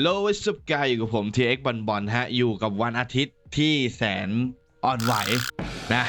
โลวิสุปกายอยู่กับผม TX บอลบอลฮะ อยู่กับวันอาทิตย์ที่แสนอ่อนไหวนะ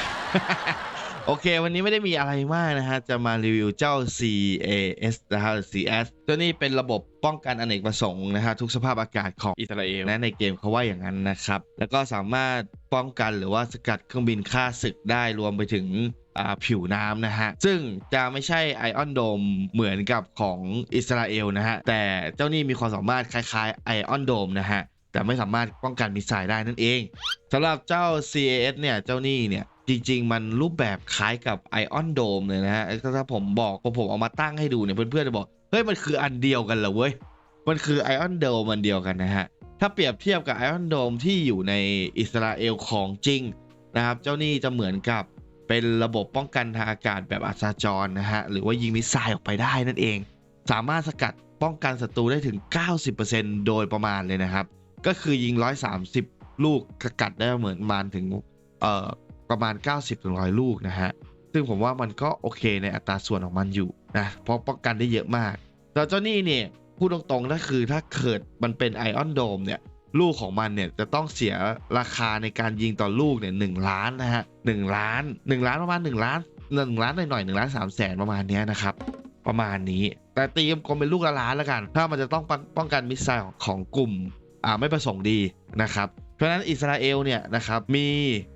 โอเค วันนี้ไม่ได้มีอะไรมากนะฮะ จะมารีวิวเจ้า CAS นะฮะ CS ตัวนี้เป็นระบบป้องกันอเนกประสงค์นะฮะ ทุกสภาพอากาศของอิสราเอลนะในเกมเขาว่าอย่างนั้นนะครับ แล้วก็สามารถป้องกันหรือว่าสกัดเครื่องบินฆ่าศึกได้รวมไปถึงอ่า ผิวน้ำนะฮะ ซึ่งจะไม่ใช่ไอออนโดมเหมือนกับของอิสราเอลนะฮะ แต่เจ้านี่มีความสามารถคล้ายๆไอออนโดมนะฮะ แต่ไม่สามารถป้องกันมิสไซล์ได้นั่นเองสำหรับเจ้า CAS เนี่ย เจ้านี่เนี่ยจริง ๆ มันรูปแบบคล้ายกับไอออนโดมเลยนะฮะถ้าผมบอกพอผมเอามาตั้งให้ดูเนี่ยเพื่อนๆจะบอก เฮ้ย มันคืออันเดียวกันเหรอเว้ย มันคือไอออนโดมมันเดียวกันนะฮะ ถ้าเปรียบเทียบกับไอออนโดมที่อยู่ในอิสราเอลของจริงนะครับ เจ้านี่จะเหมือนกับ เป็นระบบป้องกันทางอากาศแบบอัศจรนะฮะ หรือว่ายิงมิสไซล์ออกไปได้นั่นเอง สามารถสกัดป้องกันศัตรูได้ถึง 90%โดยประมาณเลยนะครับ ก็คือยิง 130 ลูกสกัดได้เหมือนมาณถึงเอ่อประมาณ 90-100 ลูกนะฮะ ซึ่งผมว่ามันก็โอเคในอัตราส่วนของมันอยู่นะ เพราะป้องกันได้เยอะมาก แต่เจ้านี่เนี่ยพูดตรงๆก็คือถ้าเกิดมันเป็นไอออนโดมเนี่ย ลูกของมันเนี่ยจะต้องเสียราคาในการยิงต่อลูกเนี่ยหนึ่งล้านนะฮะหนึ่งล้านหนึ่งล้านประมาณหนึ่งล้านหนึ่งล้านหน่อยๆหนึ่งล้านสามแสนประมาณเนี้ยนะครับประมาณนี้ แต่ตีกลมเป็นลูกละล้านแล้วกัน ถ้ามันจะต้องป้ององกันมิสไซล์ของกลุ่มอ่าไม่ประสงค์ดีนะครับเพราะฉะนั้นอิสราเอลเนี่ยนะครับมี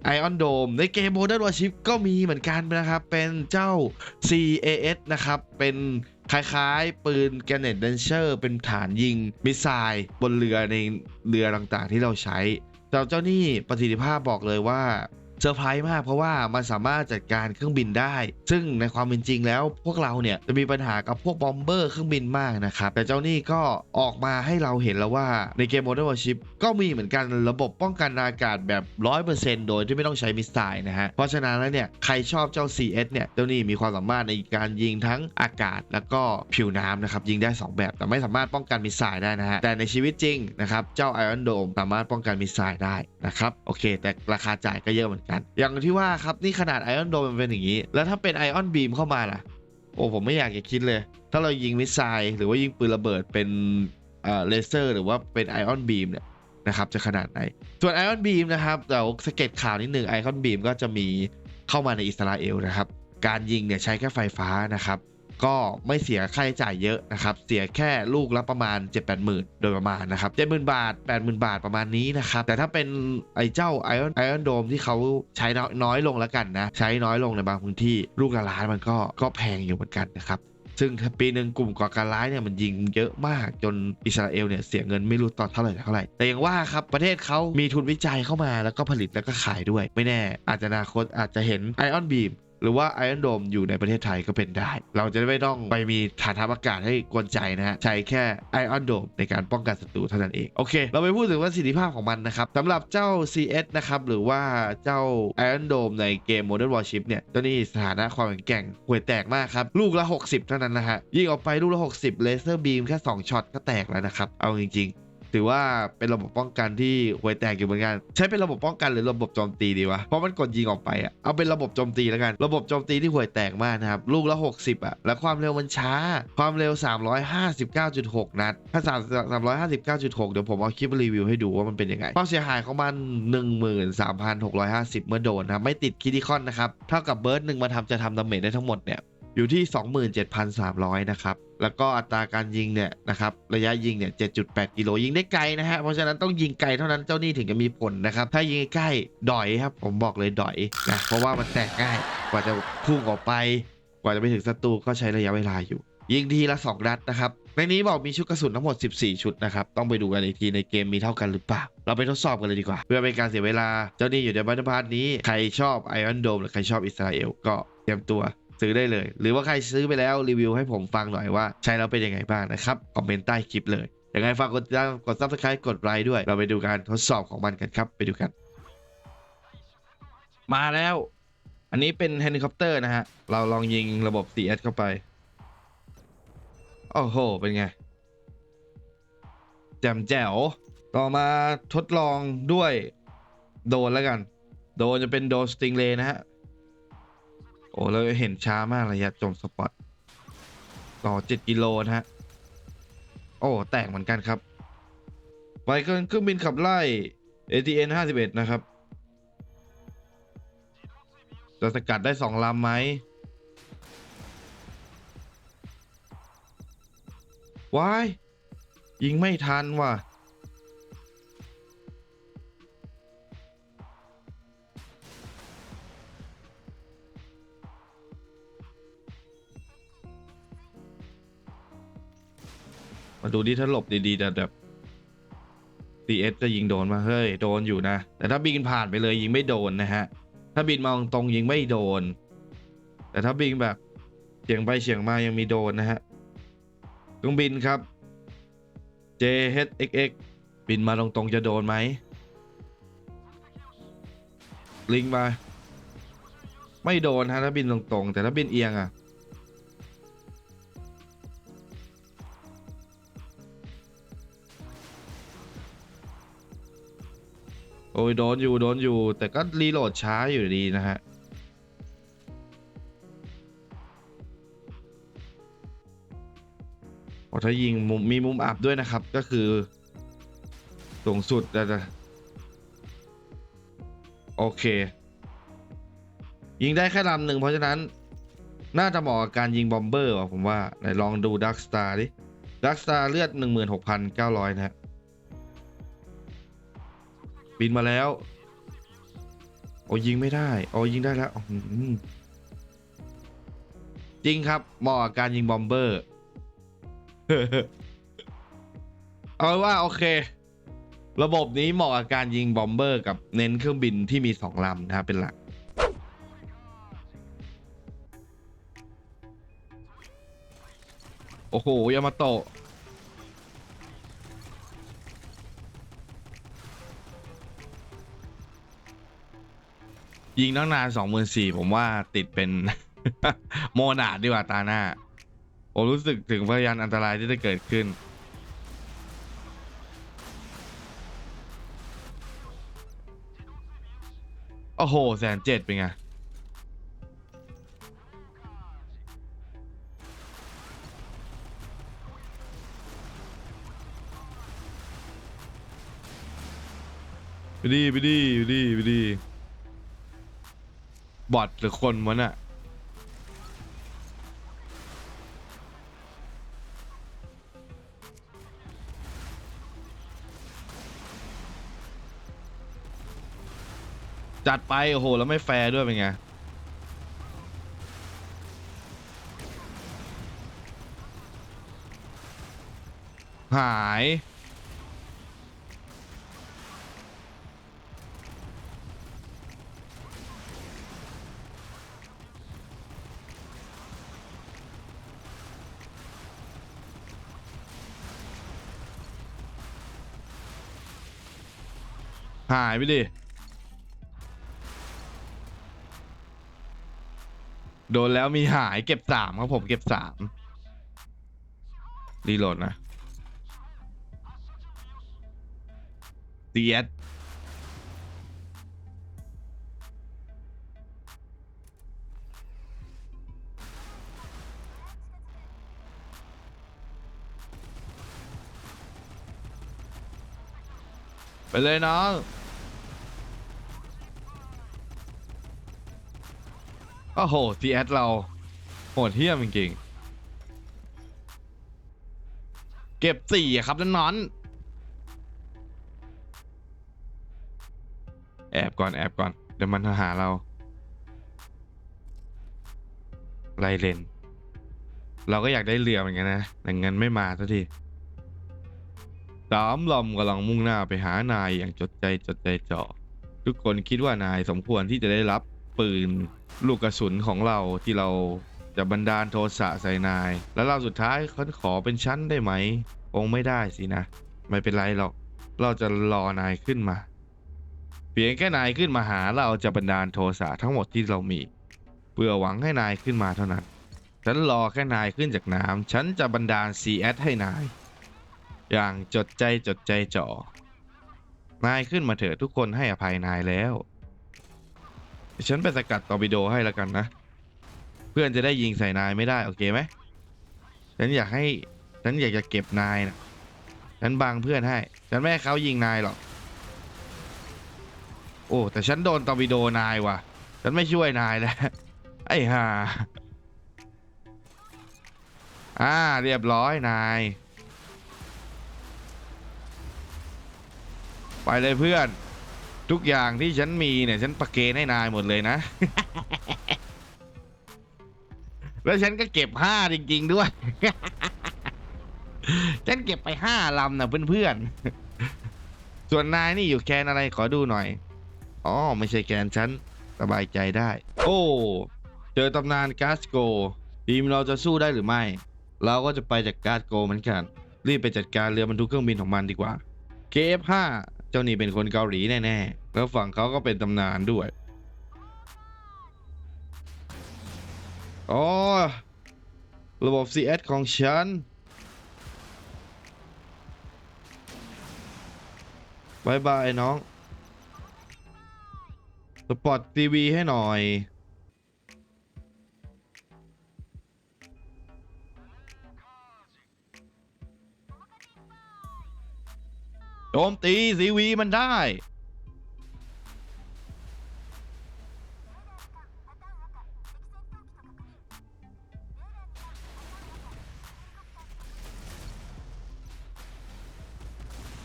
ไอออนโดมในเกม Modern Warship ก็มีเหมือนกันนะครับ เป็นเจ้า CAS นะครับ เป็น คล้ายๆ ปืนแกเนตเดนเชอร์เป็นฐานยิง มิสไซล์บนเรือในเรือต่างๆที่เราใช้แต่เจ้านี่ประสิทธิภาพบอกเลยว่า เซอร์ไพรส์มากเพราะว่ามันสามารถจัดการเครื่องบินได้ ซึ่งในความเป็นจริงแล้วพวกเราเนี่ยจะมีปัญหากับพวกบอมเบอร์เครื่องบินมากนะครับ แต่เจ้านี่ก็ออกมาให้เราเห็นแล้วว่าในเกม Modern Warship ก็มีเหมือนกันระบบป้องกันอากาศแบบ 100%โดยที่ไม่ต้องใช้มิสไซล์นะฮะ เพราะฉะนั้นแล้วเนี่ยใครชอบเจ้า CS เนี่ยเจ้านี่มีความสามารถในการยิงทั้งอากาศแล้วก็ผิวน้ำนะครับยิงได้ 2 แบบ แต่ไม่สามารถป้องกันมิสไซล์ได้นะฮะแต่ในชีวิตจริงนะครับเจ้า Iron Dome สามารถป้องกันมิสไซล์ได้นะครับโอเค แต่ราคาจ่ายก็เยอะเหมือนกันอย่างที่ว่าครับนี่ขนาดไอออนโดมันเป็นอย่างนี้ แล้วถ้าเป็นไอออนบีมเข้ามาล่ะ โอ้ผมไม่อยากจะคิดเลย ถ้าเรายิงมิสไซล์หรือว่ายิงปืนระเบิดเป็นเอ่อเลเซอร์หรือว่าเป็นไอออนบีมเนี่ยนะครับจะขนาดไหน ส่วนไอออนบีมนะครับเดี๋ยวสเก็ตข่าวนิดหนึ่งไอออนบีมก็จะมีเข้ามาในอิสราเอลนะครับ การยิงเนี่ยใช้แค่ไฟฟ้านะครับ ก็ไม่เสียค่าใช้จ่ายเยอะนะครับ เสียแค่ลูกละประมาณ 7 8 0 0 0 0 โดยประมาณนะครับ70,000บาท 80,000 บาทประมาณนี้นะครับ แต่ถ้าเป็นไอ้เจ้า Iron Iron Dome ที่เขาใช้น้อยลงแล้วกันนะ ใช้น้อยลงในบางพื้นที่ลูกละล้านมันก็ก็แพงอยู่เหมือนกันนะครับซึ่งปีหนึ่งกลุ่มก่อการร้ายเนี่ยมันยิงเยอะมากจนอิสราเอลเนี่ยเสียเงินไม่รู้ตอนเท่าไหร่เท่าไหร่ แต่อย่างว่าครับประเทศเขามีทุนวิจัยเข้ามาแล้วก็ผลิตแล้วก็ขายด้วย ไม่แน่ อาจจะอนาคตอาจจะเห็นไอออนบีม หรือว่า Iron Dome อยู่ในประเทศไทยก็เป็นได้ เราจะไม่ต้องไปมีฐานทัพอากาศให้กวนใจนะฮะ ใช้แค่ Iron Dome ในการป้องกันศัตรูเท่านั้นเอง โอเค เราไปพูดถึงประสิทธิภาพของมันนะครับสำหรับเจ้า CS นะครับ หรือว่าเจ้า Iron Dome ในเกม Modern Warship เนี่ยตัวนี้สถานะความแข็งแกร่งห่วยแตกมากครับ ลูกละ 60 เท่านั้นนะฮะยิงออกไปลูกละ 60เลเซอร์บีมแค่ 2ช็อตก็แตกแล้วนะครับ เอาจริงๆ ถือว่าเป็นระบบป้องกันที่ห่วยแตกอยู่เหมือนกัน ใช้เป็นระบบป้องกันหรือระบบโจมตีดีวะ เพราะมันกดยิงออกไปอะเอาเป็นระบบโจมตีแล้วกัน ระบบโจมตีที่ห่วยแตกมากนะครับ ลูกละ 60อะแล้วความเร็วมันช้า ความเร็ว 359.6 นัด ถ้า 359.6 เดี๋ยวผมเอาคลิปรีวิวให้ดูว่ามันเป็นยังไง ความเสียหายของมัน 13,650 เมื่อโดนนะไม่ติดคิดิคอนนะครับ เท่ากับเบิร์ดหนึ่งมาทำจะทำดาเมจได้ทั้งหมดเนี่ยอยู่ที่ 27,300 นะครับ แล้วก็อัตราการยิงเนี่ยนะครับระยะยิงเนี่ย 7.8 กิโลยิงได้ไกลนะฮะ เพราะฉะนั้นต้องยิงไกลเท่านั้นเจ้านี่ถึงจะมีผลนะครับ ถ้ายิงใกล้ดอยครับ ผมบอกเลยดอยนะเพราะว่ามันแตกง่ายกว่าจะพุ่งออกไป กว่าจะไปถึงศัตรูก็ใช้ระยะเวลาอยู่ ยิงทีละ 2 นัดนะครับในนี้บอกมีชุดกระสุนทั้งหมด 14 ชุดนะครับ ต้องไปดูกันอีกทีในเกมมีเท่ากันหรือเปล่า เราไปทดสอบกันเลยดีกว่า เพื่อเป็นการเสียเวลา เจ้านี่อยู่ในบันทพาร์ทนี้ ใครชอบไอออนโดมหรือใครชอบอิสราเอลก็เตรียมตัว ซื้อได้เลย หรือว่าใครซื้อไปแล้วรีวิวให้ผมฟังหน่อยว่าใช้แล้วเป็นยังไงบ้างนะครับ คอมเมนต์ใต้คลิปเลยยังไงฝากกดติดตามกด subscribe กดไลค์ด้วย เราไปดูการทดสอบของมันกันครับ ไปดูกัน มาแล้ว อันนี้เป็นเฮลิคอปเตอร์นะฮะ เราลองยิงระบบ CS เข้าไป โอ้โห เป็นไง แจ่มแจ๋ว ต่อมาทดลองด้วยโดนแล้วกัน โดนจะเป็นโดนสติงเลนะฮะ โอ้เราเห็นช้ามากระยะจมสปอตต่อ7กิโลนะฮะ โอ้ แตกเหมือนกันครับ ไปเครื่องเครื่องบินขับไล่ ATN 51 นะครับ จะสกัดได้สองลำไหมวาย ยิงไม่ทันว่ะ มาดูดิถ้าหลบดีๆแต่แบบ CS จะยิงโดนมาเฮ้ยโดนอยู่นะ แต่ถ้าบินผ่านไปเลยยิงไม่โดนนะฮะ ถ้าบินมาตรงๆยิงไม่โดน แต่ถ้าบินแบบเฉียงไปเฉียงมายังมีโดนนะฮะเครื่องบินครับ JHXX บินมาตรงๆจะโดนไหม ลิงมา ไม่โดนฮะถ้าบินตรงๆ แต่ถ้าบินเอียงอะ อ้ยโดนอยู่โดนอยู่ แต่ก็รีโหลดช้าอยู่ดีนะฮะโอ้ถ้ายิงมุมมีมุมอับด้วยนะครับ ก็คือสูงสุดจะจะโอเค ยิงได้แค่ลำหนึ่งเพราะฉะนั้น น่าจะเหมาะกับการยิงบอมเบอร์ผมว่าไหนลองดูดักสตาร์ดิดักสตาร์เลือด 16,900 นะฮะ บินมาแล้ว โอ้ยิงไม่ได้ โอ้ยิงได้แล้วจริงครับเหมาะกับการยิงบอมเบอร์ เอาว่าโอเค ระบบนี้เหมาะกับการยิงบอมเบอร์ กับเน้นเครื่องบินที่มีสองลำนะครับเป็นหลักโอ้โหยามาโตะ ยิงตั้งนานสองหมื่นสี่ผมว่าติดเป็น โมนาดดีกว่าตาหน้า ผมรู้สึกถึงพยานอันตรายที่จะเกิดขึ้น โอ้โหแสนเจ็ดเป็นไงไปดีไปดีไปดีไปดี บอทหรือคนวะน่ะจัดไป โอ้โห แล้วไม่แฟร์ด้วยเป็นไง หาย หายไปดิ โดนแล้วมีหายเก็บสามครับผมเก็บสามรีโหลดนะ DS ไปเลยน้อง โอ้โห TS เราโหดเที่ยมจริงๆ เก็บสี่อะครับน้อน แอบก่อนแอบก่อน เดี๋ยวมันหาเราไลเลน เราก็อยากได้เรือเหมือนกันนะแต่เงินไม่มาสักทีสามลำกำลังมุ่งหน้าไปหานายอย่างจดใจจดใจจ่อทุกคนคิดว่านายสมควรที่จะได้รับ ปืน ลูกกระสุนของเราที่เราจะบันดาลโทสะใส่นาย แล้วเราสุดท้ายเขาขอเป็นชั้นได้ไหมคงไม่ได้สินะ ไม่เป็นไรหรอก เราจะรอนายขึ้นมาเพียงแค่นายขึ้นมาหาเราจะบันดาลโทสะทั้งหมดที่เรามี เพื่อหวังให้นายขึ้นมาเท่านั้น ฉันรอแค่นายขึ้นจากน้ำฉันจะบันดาล CS ให้นาย อย่างจดใจจดใจจ่อนายขึ้นมาเถอะทุกคนให้อภัยนายแล้ว เดี๋ยวฉันไปสกัดตอร์ปิโดให้แล้วกันนะ เพื่อนจะได้ยิงใส่นายไม่ได้โอเคไหมฉันอยากให้ฉันอยากจะเก็บนายนะฉันบังเพื่อนให้ ฉันไม่ให้เขายิงนายหรอก โอ้ แต่ฉันโดนตอร์ปิโดนายว่ะ ฉันไม่ช่วยนายแล้วไอ้ห่าอ่าเรียบร้อยนาย ไปเลยเพื่อน ทุกอย่างที่ฉันมีเนี่ย ฉันประเคนให้นายหมดเลยนะ แล้วฉันก็เก็บห้าจริง ๆ ด้วย ฉันเก็บไปห้าลำนะเพื่อนๆ ส่วนนายนี่อยู่แกนอะไรขอดูหน่อย อ๋อ ไม่ใช่แกนฉันสบายใจได้ โอ้ เจอตำนานกาซโกทีมเราจะสู้ได้หรือไม่ เราก็จะไปจากกาซโกเหมือนกัน รีบไปจัดการเรือบรรทุกเครื่องบินของมันดีกว่า KF5 เจ้านี่เป็นคนเกาหลีแน่ๆ แล้วฝั่งเขาก็เป็นตำนานด้วย อ๋อ ระบบ CS ของฉันบายบายน้อง สปอตทีวีให้หน่อย โจมตีซีวีมันได้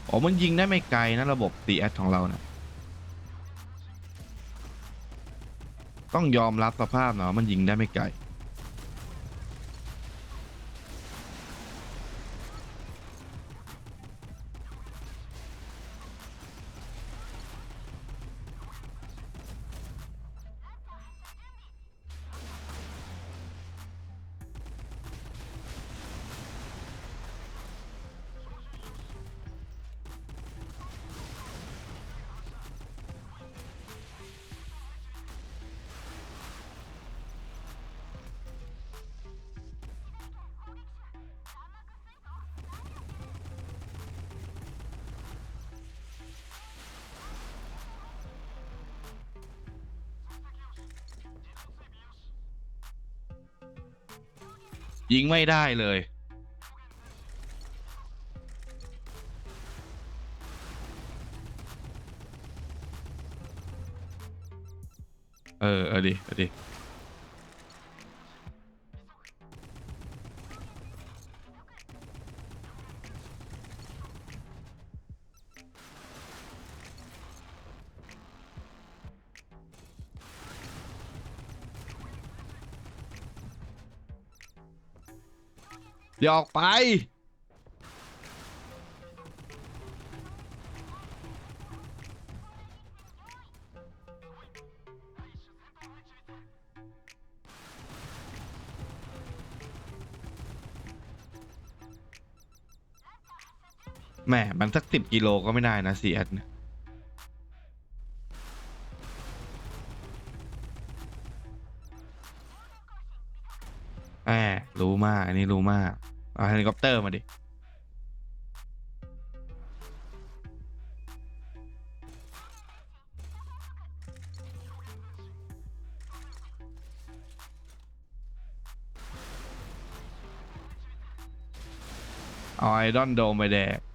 อ๋อ มันยิงได้ไม่ไกลนะ ระบบ CS ของเรานะต้องยอมรับสภาพเนาะมันยิงได้ไม่ไกล ยิงไม่ได้เลย เออ เอาดิ เอาดิ อย่าออกไป แหมมันสักสิบกิโลก็ไม่ได้นะซีแอดเนี่ยแหมรู้มาก อันนี้รู้มาก เอาเฮลิคอปเตอร์มาดิ เอาไอดอนโดมไปแดก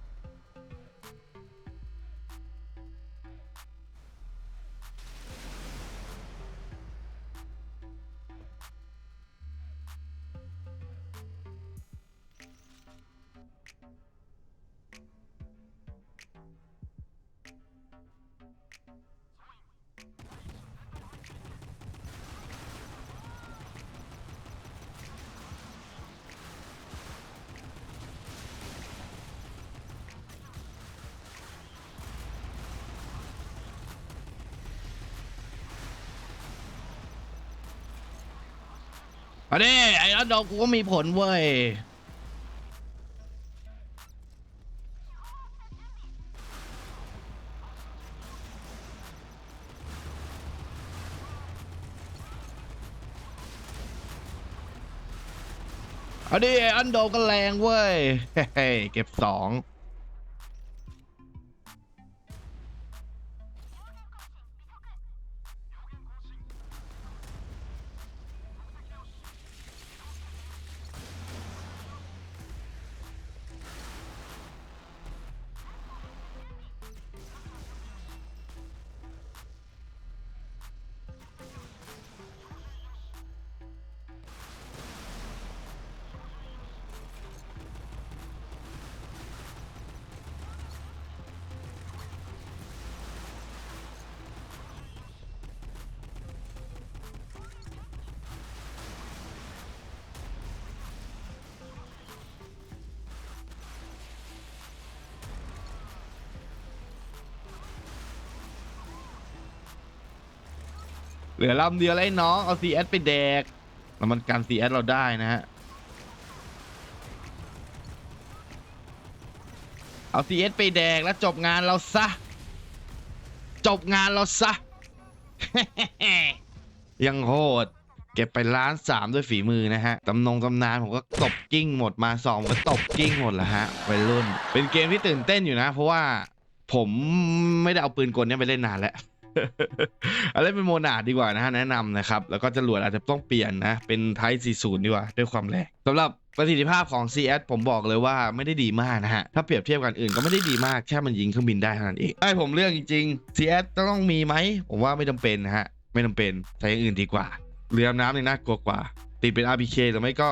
อันนี้ไอ้อันดอกกูก็มีผลเว้ย อันนี้ไอ้อันโดก็แรงเว้ย เฮ้ยเก็บสอง ลือลำเดียวแล้วไอ้น้องเอา CS ไปแดกแล้วมันกัน CS เราได้นะฮะเอา CS ไปแดกแล้วจบงานเราซะ จบงานเราซะ ยังโหด เก็บไปล้านสามด้วยฝีมือนะฮะ ตำนงตำนานผมก็ตบกิ้งหมดมาสองก็ตบกิ้งหมดล้วฮะวัยรุ่น เป็นเกมที่ตื่นเต้นอยู่นะ เพราะว่าผมไม่ได้เอาปืนกลเนี่ยไปเล่นนานแล้ว อาเล่นเป็นโมนาดดีกว่านะฮะแนะนำนะครับ แล้วก็จรวดอาจจะต้องเปลี่ยนนะ เป็นไทป์40 ดีกว่า ด้วยความแรงสำหรับประสิทธิภาพของ CS ผมบอกเลยว่าไม่ได้ดีมากนะฮะ ถ้าเปรียบเทียบกันอื่นก็ไม่ได้ดีมาก แค่มันยิงเครื่องบินได้เท่านั้นเองไอ้ผมเลือกจริงๆ CS ต้องมีไหม ผมว่าไม่จำเป็นนะฮะ ไม่จำเป็น ใช้อย่างอื่นดีกว่า เรือดำน้ำเนี่ยน่ากลัวกว่า ติดเป็น RPK หรือไม่ก็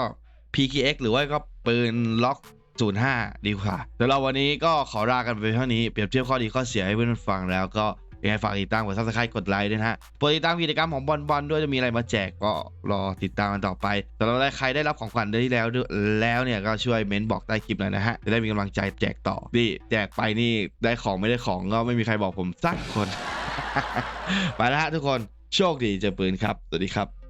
PKX หรือว่าก็ปืนล็อก05 ดีกว่าเดี๋ยวเราวันนี้ก็ขอลากันไปเท่านี้ เปรียบเทียบข้อดีข้อเสียให้เพื่อนฟังแล้วก็ ยังไงฝากติดตามกดซับสไครต์กดไลค์ด้วยนะฮะโปรดติดตามกิจกรรมของบอลบอลด้วยจะมีอะไรมาแจกก็รอติดตามกันต่อไปแต่เราได้ใครได้รับของขวัญเด้ที่แล้วแล้วเนี่ยก็ช่วยเม้นบอกใต้คลิปหน่อยนะฮะจะได้มีกำลังใจแจกต่อนี่แจกไปนี่ได้ของไม่ได้ของก็ไม่มีใครบอกผมสักคนไปแล้วฮะทุกคนโชคดีเจอปืนครับสวัสดีครับ